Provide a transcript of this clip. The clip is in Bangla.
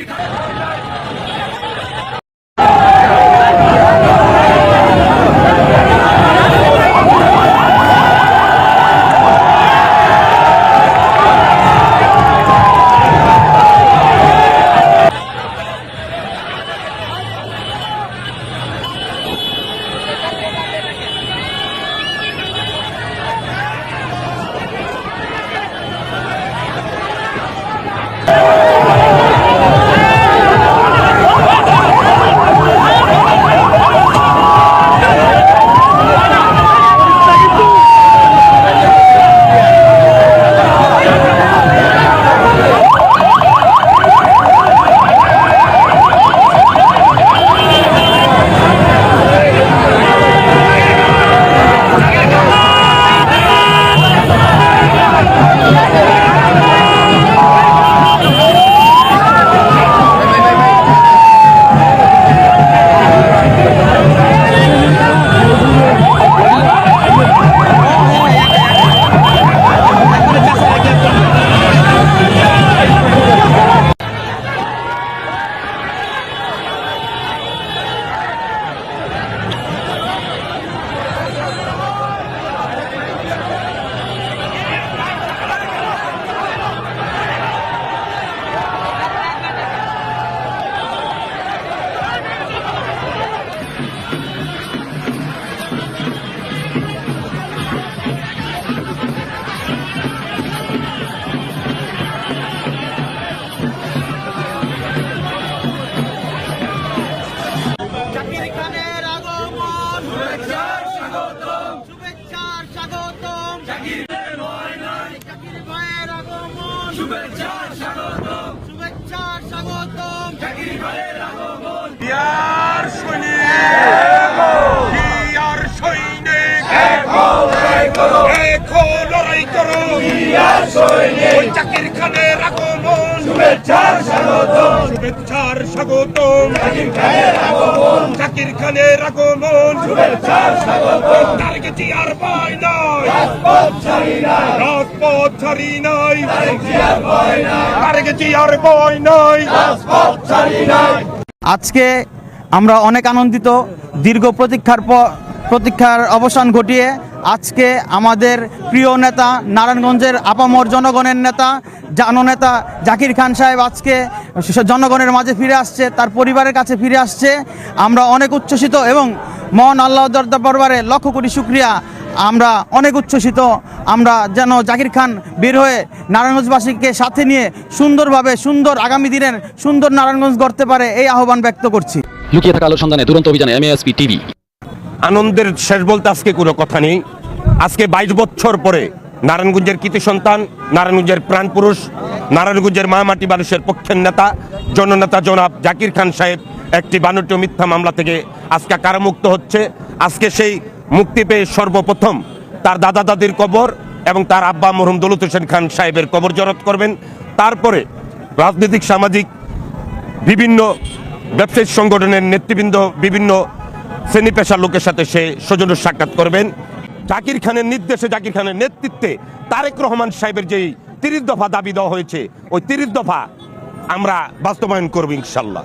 জাকির আগমন স্বাগতম। শুভেচ্ছার স্বাগতম। জাকির ভাইয়ের আগমন ইয়ার সৈনিক ইয়ার সৈনিক। এক লড়াই করো। ইয়ার সৈনিক। জাকির খানের আগমন শুভেচ্ছা স্বাগতম। শুভেচ্ছার স্বাগতম। জাকির খানের আগমন। শুভেচ্ছার স্বাগতম নয় রাজপথ ছাড়ি নাই। রাজপথ ছাড়ি নাই। নয় রাজপথ ছাড়ি নাই। আজকে আমরা অনেক আনন্দিত। দীর্ঘ প্রতীক্ষার পর প্রতীক্ষার অবসান ঘটিয়ে আজকে আমাদের প্রিয় নেতা নারায়ণগঞ্জের আপামর জনগণের নেতা জননেতা জাকির খান সাহেব আজকে জনগণের মাঝে ফিরে আসছে, তার পরিবারের কাছে ফিরে আসছে। আমরা অনেক উচ্ছ্বসিত এবং মহান আল্লাহ দরদা পরবারে লক্ষ কোটি শুক্রিয়া। আমরা অনেক উচ্ছ্বসিত। আমরা যেন জাকির খান বের হয়ে নারায়ণগঞ্জবাসীকে সাথে নিয়ে সুন্দরভাবে সুন্দর আগামী দিনের সুন্দর নারায়ণগঞ্জ গড়তে পারে, এই আহ্বান ব্যক্ত করছি। লুকিয়ে থাকা আলোর সন্ধানে দুরন্ত অভিযানে এমএএসপি টিভি আনন্দের শেষ বলতে আজকে কোনো কথা নেই। আজকে বাইশ বছর পরে নারায়ণগঞ্জের কৃতি সন্তান, নারায়ণগঞ্জের প্রাণপুরুষ নারায়ণগঞ্জের মামাটি মানুষের পক্ষের নেতা, জননেতা জনাব জাকির খান সাহেব একটি বানট্য মিথ্যা মামলা থেকে আজকে কারামুক্ত হচ্ছে। আজকে সেই মুক্তি পেয়ে সর্বপ্রথম তার দাদা দাদির কবর এবং তার আব্বা মরহুম দৌলত হোসেন খান সাহেবের কবর জরত করবেন। তারপরে রাজনৈতিক, সামাজিক, বিভিন্ন ব্যবসায়িক সংগঠনের নেতৃবৃন্দ, বিভিন্ন শ্রেণি পেশার লোকের সাথে সে সৌজন্য সাক্ষাৎ করবেন। জাকির খানের নির্দেশে, জাকির খানের নেতৃত্বে তারেক রহমান সাহেবের যেই তিরিশ দফা দাবি দেওয়া হয়েছে, ওই তিরিশ দফা আমরা বাস্তবায়ন করব ইনশাল্লাহ।